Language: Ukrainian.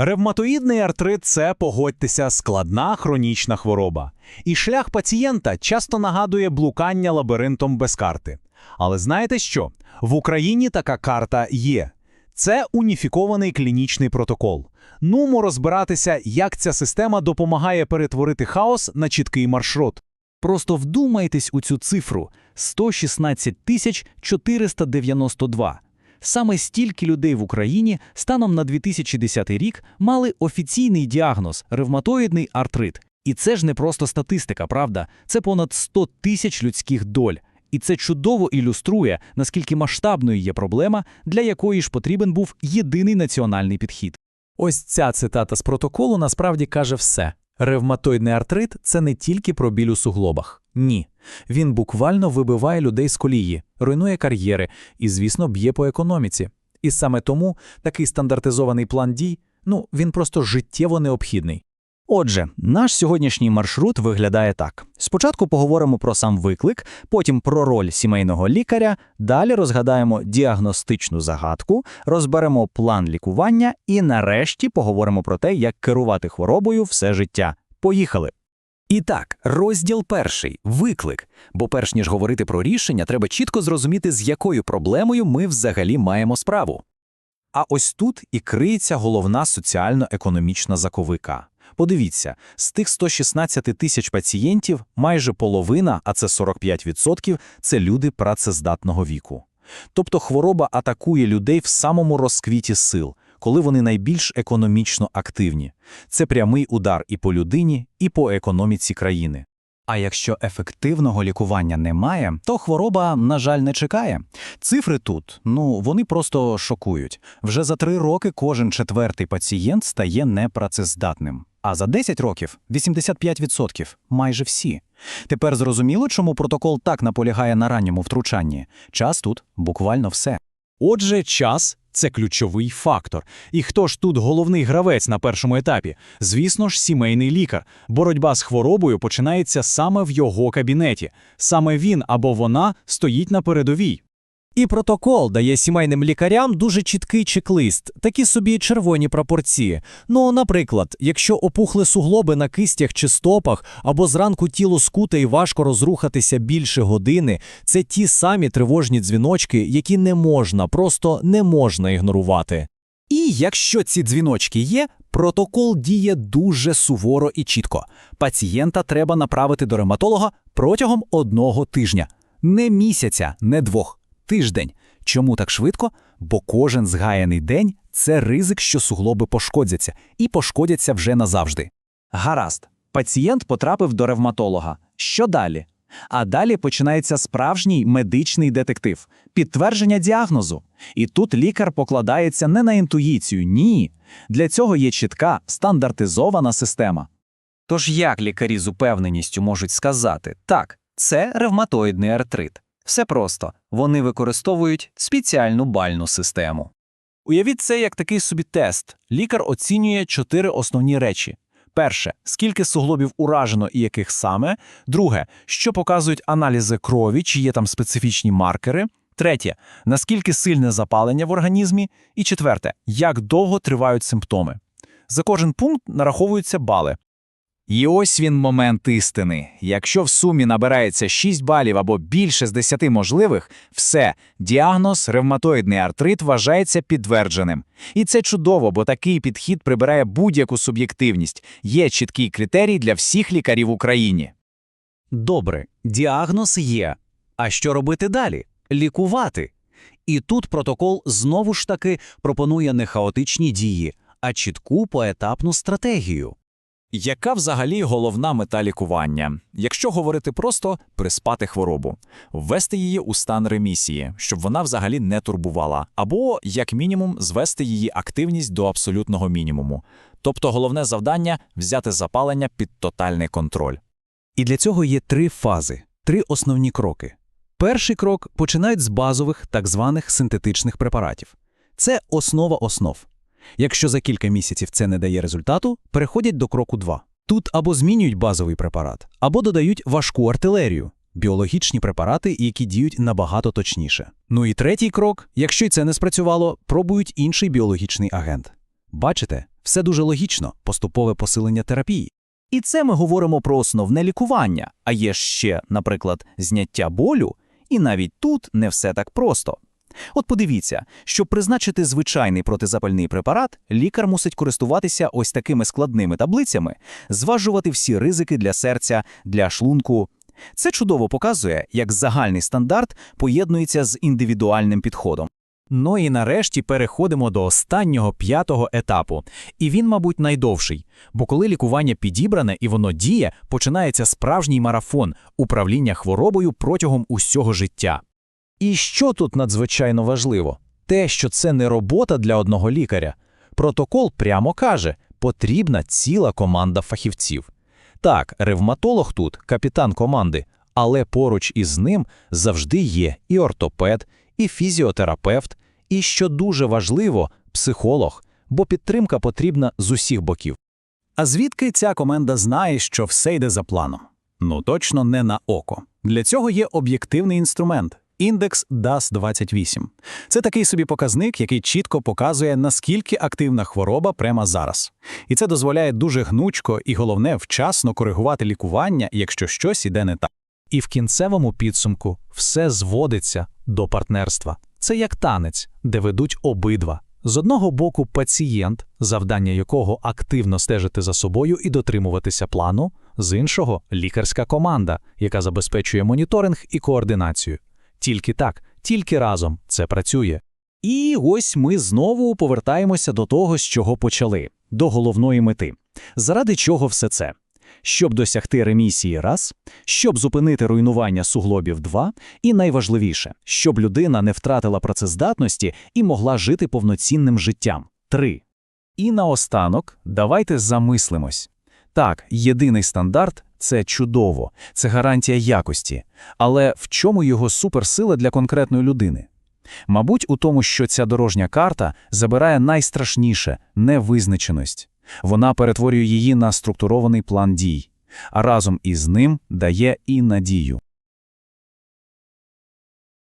Ревматоїдний артрит це, погодьтеся, складна хронічна хвороба. І шлях пацієнта часто нагадує блукання лабіринтом без карти. Але знаєте що? В Україні така карта є. Це уніфікований клінічний протокол. Нумо розбиратися, як ця система допомагає перетворити хаос на чіткий маршрут. Просто вдумайтесь у цю цифру – 116 тисяч 492. Саме стільки людей в Україні станом на 2010 рік мали офіційний діагноз – ревматоїдний артрит. І це ж не просто статистика, правда? Це понад 100 тисяч людських доль. І це чудово ілюструє, наскільки масштабною є проблема, для якої ж потрібен був єдиний національний підхід. Ось ця цитата з протоколу насправді каже все. Ревматоїдний артрит це не тільки про біль у суглобах. Ні. Він буквально вибиває людей з колії, руйнує кар'єри і, звісно, б'є по економіці. І саме тому такий стандартизований план дій, ну, він просто життєво необхідний. Отже, наш сьогоднішній маршрут виглядає так: спочатку поговоримо про сам виклик, потім про роль сімейного лікаря, далі розгадаємо діагностичну загадку, розберемо план лікування і нарешті поговоримо про те, як керувати хворобою все життя. Поїхали! І так, розділ перший виклик. Бо перш ніж говорити про рішення, треба чітко зрозуміти, з якою проблемою ми взагалі маємо справу. А ось тут і криється головна соціально-економічна заковика. Подивіться, з тих 116 тисяч пацієнтів майже половина, а це 45%, це люди працездатного віку. Тобто хвороба атакує людей в самому розквіті сил, коли вони найбільш економічно активні. Це прямий удар і по людині, і по економіці країни. А якщо ефективного лікування немає, то хвороба, на жаль, не чекає. Цифри тут, ну, вони просто шокують. Вже за три роки кожен четвертий пацієнт стає непрацездатним. А за 10 років 85%, майже всі. Тепер зрозуміло, чому протокол так наполягає на ранньому втручанні. Час тут буквально все. Отже, час це ключовий фактор. І хто ж тут головний гравець на першому етапі? Звісно ж, сімейний лікар. Боротьба з хворобою починається саме в його кабінеті. Саме він або вона стоїть на передовій. І протокол дає сімейним лікарям дуже чіткий чек-лист, такі собі червоні пропорції. Ну, наприклад, якщо опухли суглоби на кистях чи стопах, або зранку тіло скуте і важко розрухатися більше години, це ті самі тривожні дзвіночки, які не можна, просто не можна ігнорувати. І якщо ці дзвіночки є, протокол діє дуже суворо і чітко. Пацієнта треба направити до ревматолога протягом одного тижня. Не місяця, не двох. Тиждень. Чому так швидко? Бо кожен згаяний день це ризик, що суглоби пошкодяться, і пошкодяться вже назавжди. Гаразд, пацієнт потрапив до ревматолога. Що далі? А далі починається справжній медичний детектив, підтвердження діагнозу. І тут лікар покладається не на інтуїцію, ні. Для цього є чітка стандартизована система. Тож як лікарі з упевненістю можуть сказати, так, це ревматоїдний артрит. Все просто вони використовують спеціальну бальну систему. Уявіть це як такий собі тест. Лікар оцінює чотири основні речі. Перше, скільки суглобів уражено і яких саме. Друге, що показують аналізи крові, чи є там специфічні маркери. Третє, наскільки сильне запалення в організмі. І четверте, як довго тривають симптоми. За кожен пункт нараховуються бали. І ось він момент істини. Якщо в сумі набирається 6 балів або більше з 10 можливих, все, діагноз ревматоїдний артрит вважається підтвердженим. І це чудово, бо такий підхід прибирає будь-яку суб'єктивність. Є чіткий критерій для всіх лікарів в Україні. Добре, діагноз є. А що робити далі? Лікувати. І тут протокол знову ж таки пропонує не хаотичні дії, а чітку поетапну стратегію. Яка взагалі головна мета лікування? Якщо говорити просто приспати хворобу, ввести її у стан ремісії, щоб вона взагалі не турбувала, або, як мінімум, звести її активність до абсолютного мінімуму. Тобто головне завдання взяти запалення під тотальний контроль. І для цього є три фази, три основні кроки. Перший крок починають з базових так званих синтетичних препаратів. Це основа основ. Якщо за кілька місяців це не дає результату, переходять до кроку 2. Тут або змінюють базовий препарат, або додають важку артилерію біологічні препарати, які діють набагато точніше. Ну і третій крок: якщо й це не спрацювало, пробують інший біологічний агент. Бачите, Все дуже логічно, поступове посилення терапії. І це ми говоримо про основне лікування, а є ще, наприклад, зняття болю, і навіть тут не все так просто. От подивіться, щоб призначити звичайний протизапальний препарат, лікар мусить користуватися ось такими складними таблицями, зважувати всі ризики для серця, для шлунку. Це чудово показує, як загальний стандарт поєднується з індивідуальним підходом. Ну і нарешті переходимо до останнього п'ятого етапу. І він, мабуть, найдовший. Бо коли лікування підібране і воно діє, починається справжній марафон управління хворобою протягом усього життя. І що тут надзвичайно важливо? Те, що це не робота для одного лікаря. Протокол прямо каже, потрібна ціла команда фахівців. Так, ревматолог тут капітан команди, але поруч із ним завжди є і ортопед, і фізіотерапевт, і, що дуже важливо, психолог, бо підтримка потрібна з усіх боків. А звідки ця команда знає, що все йде за планом? Ну точно не на око. Для цього є об'єктивний інструмент індекс DAS-28. Це такий собі показник, який чітко показує, наскільки активна хвороба прямо зараз. І це дозволяє дуже гнучко і, головне, вчасно коригувати лікування, якщо щось іде не так. І в кінцевому підсумку все зводиться до партнерства. Це як танець, де ведуть обидва. З одного боку пацієнт, завдання якого активно стежити за собою і дотримуватися плану, з іншого лікарська команда, яка забезпечує моніторинг і координацію. Тільки так, тільки разом це працює. І ось ми знову повертаємося до того, з чого почали, до головної мети. Заради чого все це? Щоб досягти ремісії раз, щоб зупинити руйнування суглобів два, і найважливіше, щоб людина не втратила працездатності і могла жити повноцінним життям. Три. І наостанок давайте замислимось. Так, єдиний стандарт це чудово, це гарантія якості. Але в чому його суперсила для конкретної людини? Мабуть, у тому, що ця дорожня карта забирає найстрашніше невизначеність. Вона перетворює її на структурований план дій, а разом із ним дає і надію.